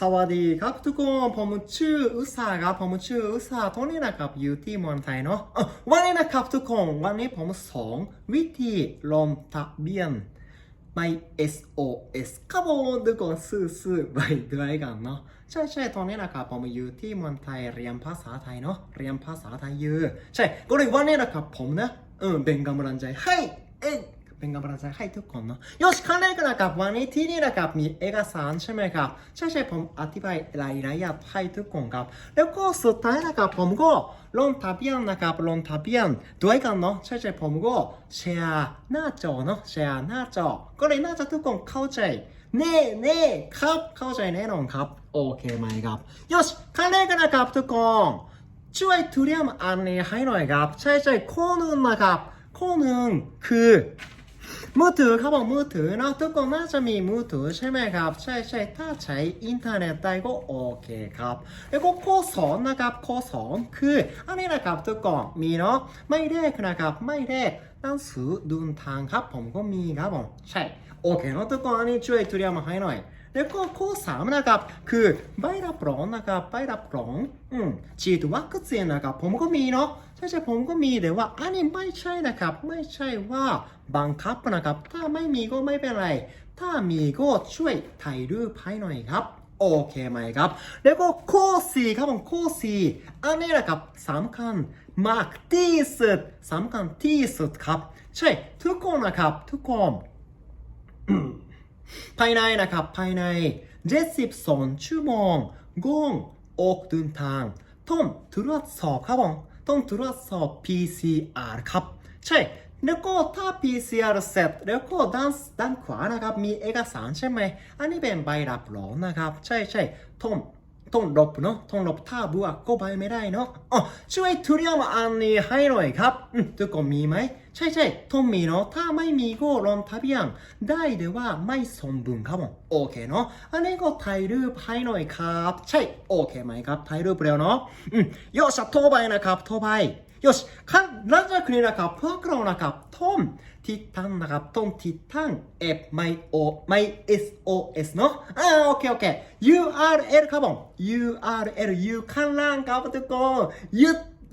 สวัสดีครับทุกคน ผมชื่ออุตสาครับ ผมชื่ออุตสาตอนนี้นะครับอยู่ที่เมืองไทยเนาะวันนี้นะครับทุกคน วันนี้ผมสอนวิธีลงทะเบียนไป SOS ครับผมทุกคนซื่อๆไปด้วยกันเนาะใช่ใช่ตอนนี้นะครับผมอยู่ที่เมืองไทยเรียนภาษาไทยเนาะเรียนภาษาไทยเยอะใช่ก็เลยวันนี้นะครับผมนะเออเป็นกำลังใจให้เอ้ย เป็นกำลังใจให้ทุกคนเนาะโยชขั้นแรกนะครับวันนี้ที่นี่นะครับมีเอกสารใช่ไหมครับใช่ใช่ผมอธิบายรายละเอียดให้ทุกคนครับ แล้วก็สุดท้ายนะครับผมก็ลงทะเบียนนะครับลงทะเบียนด้วยกันเนาะใช่ใช่ผมก็แชร์หน้าจอเนาะแชร์หน้าจอ ก็เลยน่าจะทุกคนเข้าใจเน่เน่ครับเข้าใจแน่นอนครับ โอเคไหมครับโยชขั้นแรกนะครับทุกคนช่วยทุเรียนอันนี้ให้หน่อยครับ ใช่ใช่ข้อหนึ่งนะครับข้อหนึ่งคือ มือถือครับผมมือถือเนาะทุกคนน่าจะมีมือถือใช่ไหมครับ ใช่ใช่ถ้าใช้อินเทอร์เน็ตได้ก็โอเคครับแล้วก็ข้อสองนะครับข้อสองคืออันนี้นะครับทุกคนมีเนาะไม่ได้นะครับไม่ได้หนังสือดุนทางครับ ผมก็มีครับผมใช่โอเคเนาะทุกคนอันนี้ช่วยทุเรียนมาให้หน่อย แล้วก็ข้อสามนะครับคือใบรับรองนะครับใบรับรองอืมฉีดวัคซีนนะครับผมก็มีเนาะใช่ใช่ผมก็มีแต่ว่าอันนี้ไม่ใช่นะครับ ไม่ใช่ว่าบังคับนะครับ ถ้าไม่มีก็ไม่เป็นไร ถ้ามีก็ช่วยถ่ายรูปให้หน่อยครับโอเคไหมครับ แล้วก็ข้อสี่ครับผมข้อสี่อันนี้นะครับสำคัญมากที่สุดสำคัญที่สุดครับ ใช่ทุกคนนะครับทุกคน ภายในนะครับ ภายใน 72 ชั่วโมงก่ออกเดินทางต้องตรวจสอบครับผมต้องตรวจสอบ PCR ครับ ใช่ แล้วก็ถ้า PCR เสร็จแล้วก็ด้านด้านขวานะครับ มีเอกสารใช่ไหม อันนี้เป็นใบรับรองนะครับ ใช่ใช่ต้องต้องลบเนาะต้องลบถ้าบัวก็ไปไม่ได้เนาะอ๋อช่วยทุเรียนอันนี้ให้หน่อยครับ ทุกคนมีไหม ใช่ใช่ต้องมีเนาะถ้าไม่มีก็ลองทะเบียนได้แต่ว่าไม่สมบูรณ์ครับผมโอเคเนาะอันนี้ก็ถ่ายรูปให้หน่อยครับ ใช่โอเคไหมครับถ่ายรูปแล้วเนาะอืมโยชโทรไปนะครับโทรไปยชขั้นหลังจากนี้นะครับพวกเรานะครับทอมทิศทางนะครับทอมทิศทาง F ไม่ O ไม่ SOS เนาะอ่าโอเคโอเค URL ครับผม URL อยู่ข้างล่างครับทุกคน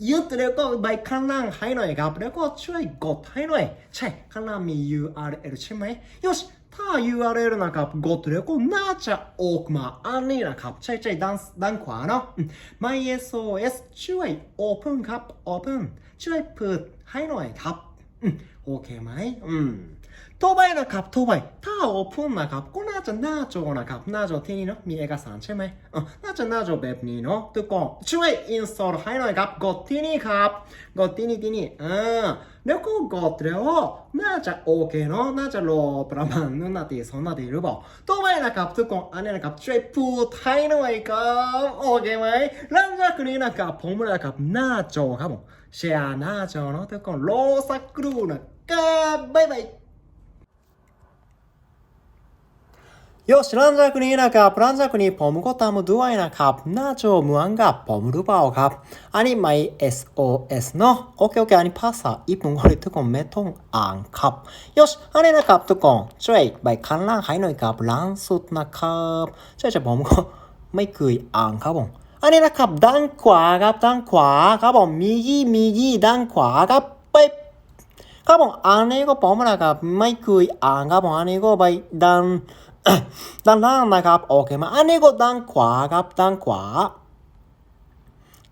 ยึดแล้วก็ใบข้างล่างให้หน่อยครับ แล้วก็ช่วยกดให้หน่อย ใช่ข้างล่างมี URL ใช่ไหมโยชถ้า URL นะครับกดแล้วก็น่าจะออกมาอันนี้นะครับ ใช่ใช่ด้านด้านขวาเนาะอืม MySOS ช่วย Open ครับ Open ช่วยเปิดให้หน่อยครับโอเคไหมอืม ต่อไปนะครับต่อไปถ้า Open นะครับก็น่าจะหน้าจอนะครับหน้าจอที่นี่เนาะมีเอกสารใช่ไหมอะน่าจะหน้าจอแบบนี้เนาะทุกคนช่วย install ให้หน่อยครับกดที่นี่ครับกดที่นี่ที่นี่อ่าแล้วก็กดแล้วน่าจะโอเคเนาะน่าจะรอประมาณหนึ่งนาทีสองนาทีหรือเปล่าต่อไปนะครับทุกคนอันนี้นะครับช่วยพูดให้หน่อยครับโอเคไหมหลังจากนี้นะครับผมนะครับหน้าจอครับผมแชร์หน้าจอเนาะทุกคนรอสักครู่นะครับบ๊ายบาย よしหลังจากนี้นะครับหลังจากนี้ผมก็ตามด้วยนะครับหน้าจอเหมือนกับผมหรือเปล่าครับ อันนี้ไม่ SOS เนาะโอเคโอเคอันนี้ภาษาญี่ปุ่นก็เลยทุกคนไม่ต้องอ่านครับよしอันนี้นะครับทุกคนช่วยใบข้างล่างให้หน่อยครับล่างสุดนะครับใช่ใช่ผมก็ไม่เคยอ่านครับผมอันนี้นะครับด้านขวาครับด้านขวาครับผมมียี่มียี่ด้านขวาครับไป ครับผมอันนี้ก็ผมนะครับไม่เคยอ่านครับผมอันนี้ก็ไปด้าน ด้านล่างนะครับโอเคมาอันนี้ก็ด้านขวาครับด้านขวา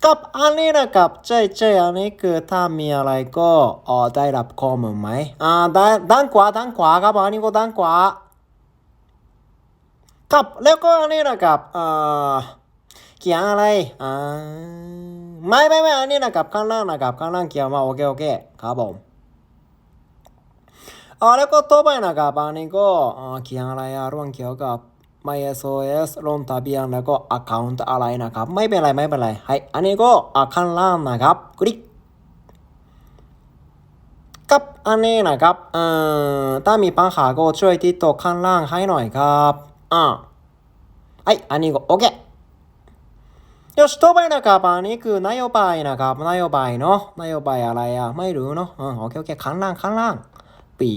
กับอันนี้นะครับใช่ใช่อันนี้คือถ้ามีอะไรก็อ๋อได้รับข้อมูลไหมอ่าด้านด้านขวาด้านขวาครับอันนี้ก็ด้านขวาครับแล้วก็อันนี้นะครับอ่าเขียนอะไรอ่าไม่ไม่ไม่อันนี้นะครับข้างล่างนะครับข้างล่างเขียนมาโอเคโอเคครับผม อ่าแล้วก็ต่อไปนะครับอันนี้ก็อ่าเขียนอะไรอะเรื่องเกี่ยวกับ MySOS ลงทะเบียนแล้วก็ account อะไรนะครับ ไม่เป็นไรไม่เป็นไรはいอันนี้ก็อ่าข้างล่างนะครับคลิกกับอันนี้นะครับเอ่อถ้ามีปัญหาก็ช่วยติดต่อข้างล่างให้หน่อยครับอ่าはいอันนี้ก็โอเคよし、ต่อไปนะครับอันนี้คือนโยบายนะครับนโยบายเนาะนโยบายอะไรอ่ะไม่รู้เนาะอืมโอเคโอเคข้างล่างข้างล่าง ปี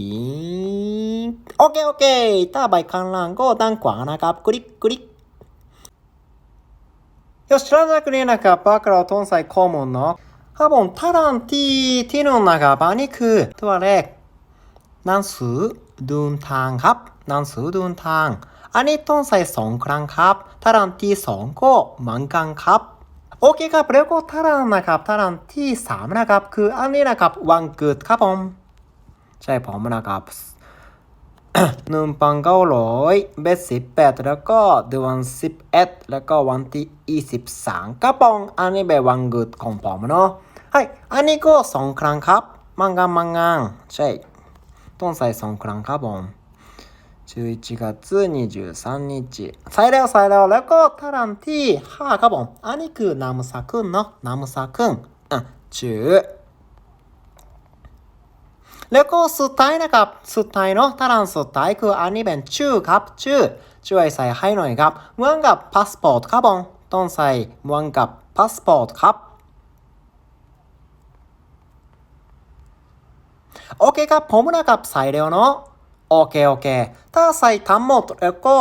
โอเค โอเค ถ้าใบข้างล่างก็ด้านขวานะครับ คลิก คลิกよし、หลังจากนี้นะครับพวกเราต้องใส่ข้อมูลเนะครับผมถ้ารันที่ที่หนึ่งนะครับนี่คือตัวแรกนังสือเดินทางครับนังสือเดินทาง อันนี้ต้องใส่สองครั้งครับถ้ารันที่สองก็เหมือนกันครับ โอเคครับแล้วก็ถ้ารันนะครับถ้ารันที่สามนะครับ คืออันนี้นะครับวันเกิดครับผม ใช่ผมนะครับ หนึ่งพันเก้าร้อยเบ็ดสิบแปดแล้วก็เดือนสิบเอ็ดแล้วก็วันที่ยี่สิบสามกระป๋องอันนี้เป็นวันเกิดของผมเนาะはいอันนี้ก็สองครั้งครับมังงานมังงานใช่ต้องใส่สองครั้งครับผม11月23日ใส่แล้วใส่แล้วแล้วก็ทารันที่ห้าครับผมอันนี้คือนามสกุลเนาะนามสกุลอ่ะชื่อ แล้วก็สุดท้ายนะครับ สุดท้ายเนาะถ้ารันสุดท้ายคืออันนี้เป็นชื่อครับ ชื่อ ช่วยใส่ให้หน่อยครับเหมือนกับพาสปอร์ตครับผมต้องใส่เหมือนกับพาสปอร์ตครับโอเคครับ ผมนะครับใส่แล้วเนาะโอเคโอเค ถ้าใส่ทั้งหมดแล้วก็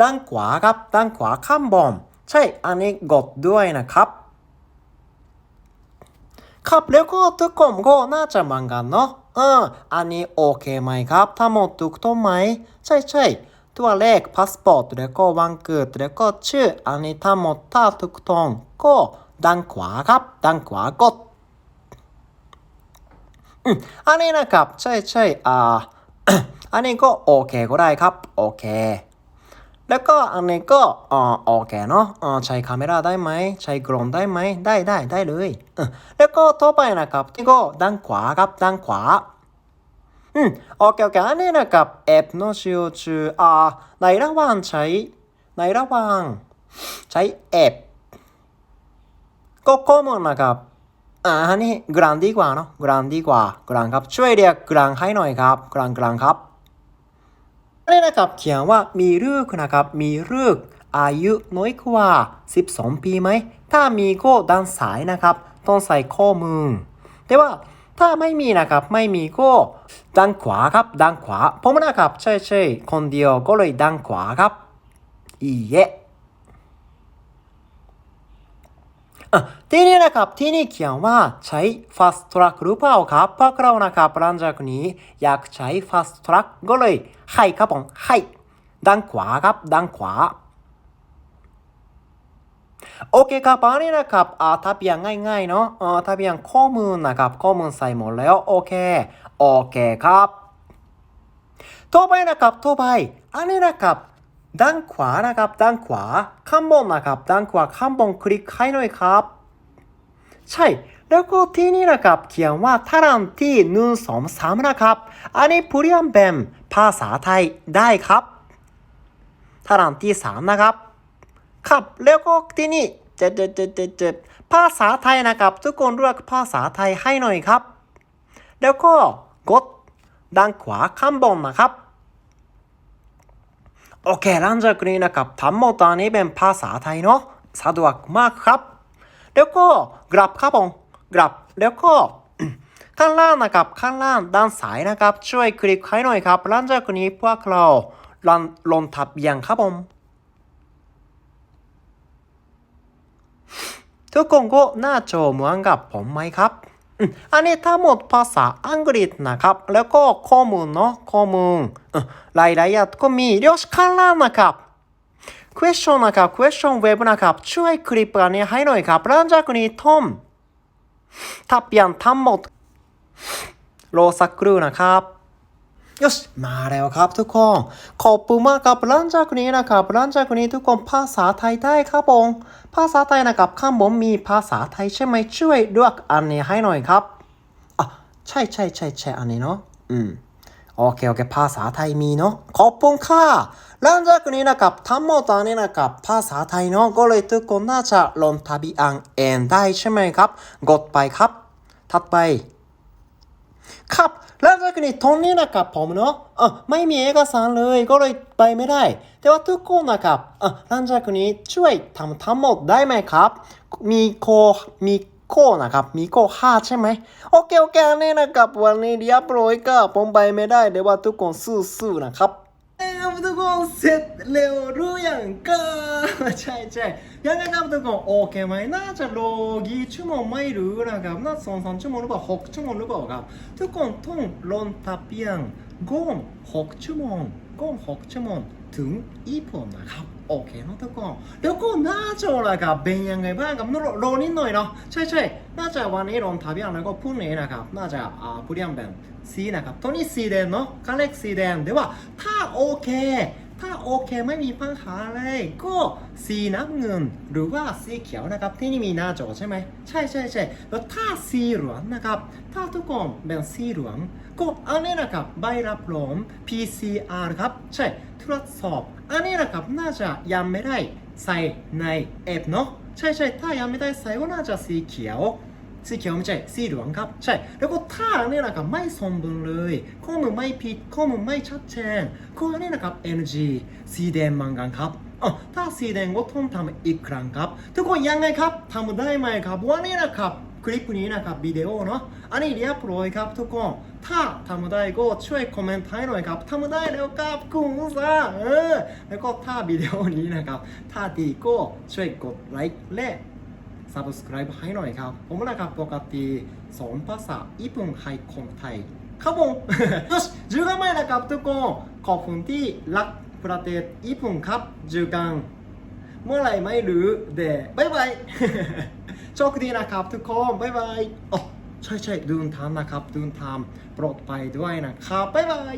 ด้านขวาครับ ด้านขวาข้างบนใช่ อันนี้กดด้วยนะครับ ครับแล้วก็ทุกคนก็น่าจะมือนกันเนาะ เออ อันนี้โอเคไหมครับทั้งหมดถูกต้องไหม ใช่ใช่ตัวเลขพาสปอร์ตแล้วก็วันเกิดแล้วก็ชื่ออันนี้ทั้งหมดถ้าถูกต้องก็ด้านขวาครับด้านขวากดอืมอันนี้นะครับ ใช่ใช่อ่า อันนี้ก็โอเคก็ได้ครับ โอเค แล้วก็อันนี้ก็อ๋อโอเคเนาะอ๋อใช้กล้องได้ไหมใช้กล้องได้ไหมได้ได้ได้เลยแล้วก็ต่อไปนะครับที่ก็ด้านขวาครับด้านขวาอืมโอเคโอเคอันนี้นะครับแอปโนชิโอจูอ่าในระหว่างใช้ในระหว่างใช้แอปก็ข้อมูลนะครับอ่าอันนี้กลางดีกว่าเนาะกลางดีกว่า กลางครับช่วยเรียกกลางให้หน่อยครับกลางกลางครับ ได้นะครับเขียนว่ามีลูกนะครับมีลูกอายุน้อยกว่า 12 ปีไหม ถ้ามีก็ด้านสายนะครับ ต้องใส่ข้อมือแต่ว่าถ้าไม่มีนะครับ ไม่มีก็ด้านขวาครับด้านขวาผมนะครับใช่ใช่คนเดียวก็เลยด้านขวาครับ อีเย ทีนี้นะครับที่นี่เขียนว่าใช้ fast track หรือเปล่าครับพวกเรานะครับหลังจากนี้อยากใช้ fast track ก็เลยให้ครับผมให้ด้านขวาครับด้านขวาโอเคครับอันนี้นะครับอ่าทะเบียนง่ายๆเนาะอ่าทะเบียนข้อมูลนะครับข้อมูลใส่หมดแล้วโอเคโอเคครับต่อไปนะครับต่อไปอันนี้นะครับ ด้านขวานะครับ ด้านขวา ข้างบนนะครับ ด้านขวาข้างบนคลิกให้หน่อยครับ ใช่ แล้วก็ที่นี่นะครับ เขียนว่าทารันที่หนึ่งสองสามนะครับ อันนี้เปลี่ยนเป็นภาษาไทยได้ครับทารันที่สามนะครับ ครับ แล้วก็ที่นี่เจ็ดเจ็ดเจ็ดเจ็ดเจ็ดภาษาไทยนะครับ ทุกคนเลือกภาษาไทยให้หน่อยครับ แล้วก็กดด้านขวาข้างบนนะครับ โอเคหลังจากนี้นะครับทั้งหมดอันนี้เป็นภาษาไทยเนาะสะดวกมากครับ แล้วก็กลับครับผมกลับแล้วก็ข้างล่างนะครับข้างล่างด้านซ้ายนะครับ ช่วยคลิกให้หน่อยครับหลังจากนี้พวกเราลงลงทะเบียนครับผมทุกคนก็หน้าจอเหมือนกับผมไหมครับ อันนี้ทั้งหมดภาษาอังกฤษนะครับ แล้วก็ข้อมูลเนาะข้อมูลอืมรายละเอียดก็มีเดี๋ยวข้างล่านะครับ question นะครับ question web นะครับ ช่วยคลิปกันนี้ให้หน่อยครับหลังจากนี้ทอมทับยันทั้งหมดรอสักครู่นะครับ よしมาแล้วครับทุกคน ขอบคุณมากครับหลังจากนี้นะครับหลังจากนี้ทุกคนภาษาไทยได้ครับผม ภาษาไทยนะครับข้างบนมีภาษาไทยใช่ไหมช่วยเลือกอันนี้ให้หน่อยครับ อะ ใช่ใช่ใช่ใช่อันนี้เนาะ อืม โอเคโอเค ภาษาไทยมีเนาะ ขอบคุณค่ะหลังจากนี้นะครับทั้งหมดอันนี้นะครับภาษาไทยเนาะ ก็เลยทุกคนน่าจะลงทะเบียนเองได้ใช่ไหมครับ กดไปครับ ถัดไป ครับ แล้วจากนี้ตรงนี้นะครับผมเนาะอะไม่มีเอกสารเลยก็เลยไปไม่ได้ แต่ว่าทุกคนนะครับอะหลังจากนี้ช่วยทำทั้งหมดได้ไหมครับ มีโคมีโคนะครับ มีโคห้าใช่ไหมโอเคโอเคนี่นะครับวันนี้เรียบร้อยก็ผมไปไม่ได้แต่ว่าทุกคนสู้ๆนะครับ ครับทุกคนเสร็จเร็วหรือยังก็ใช่ใช่ยังไงครับทุกคนโอเคไหมน่าจะรอกี่ชั่วโมงไม่รู้นะครับน่าสองสามชั่วโมงหรือเปล่าหกชั่วโมงหรือเปล่าครับทุกคนต้องลงทะเบียงก่อนหกชั่วโมงก่อนหกชั่วโมงถึงอีปงนนะครับ โอเคเนาะทุกคนแล้วก็น่าจะอะครับเป็นยังไงบ้างครับรอรนิดหน่อยเนาะใช่ใช่น่าจะวันนี้ลองทะเบียนแล้วก็พรุ่งนี้นะครับน่าจะอ่าเปลี่ยนเป็นสีนะครับตอนนี้สีแดงเนาะคันเล็กสีแดงเดี๋ยวว่าถ้าโอเค ถ้าโอเคไม่มีปัญหาเลย ก็สีน้ำเงินหรือว่าสีเขียวนะครับที่นี่มีหน้าจอใช่ไหมใช่ใช่ใช่แล้วถ้าสีเหลืองนะครับถ้าทุกคนเป็นสีเหลืองก็อันนี้นะครับใบรับรอง PCR ครับใช่ตรวจสอบอันนี้นะครับน่าจะยังไม่ได้ใส่ในแอปเนาะใช่ใช่ถ้ายังไม่ได้ใส่ก็น่าจะสีเขียว สีเขียวไม่ใช่สีเหลืองครับ ใช่ แล้วก็ถ้าเนี่ยนะครับไม่สมบูรณ์เลยข้อมูลไม่ผิดข้อมูลไม่ชัดเจนข้อนี้นะครับ NG สีแดงมังกันครับอ๋อถ้าสีแดงก็ต้องทำอีกครั้งครับ ทุกคนยังไงครับทำได้ไหมครับวันนี้นะครับคลิปนี้นะครับวิดีโอเนาะอันนี้เรียบร้อยครับทุกคนถ้าทำได้ก็ช่วยคอมเมนต์ให้หน่อยครับทำได้แล้วครับคุณซ่าเออแล้วก็ถ้าวิดีโอนี้นะครับ ถ้าดีก็ช่วยกดไลค์และ Subscribe ให้หน่อยครับ ผมนะครับปกติสอนภาษาญี่ปุ่นให้คนไทยครับผมよし10กันใหม่นะครับทุกคนขอบคุณที่รักประเทศญี่ปุ่นครับ10กันเมื่อไรไม่รู้เดบายบายโชคดีนะครับทุกคนบายบายอ๋อใช่ใช่ดูนทามนะครับดูนทามปลอดไปด้วยนะครับบายบาย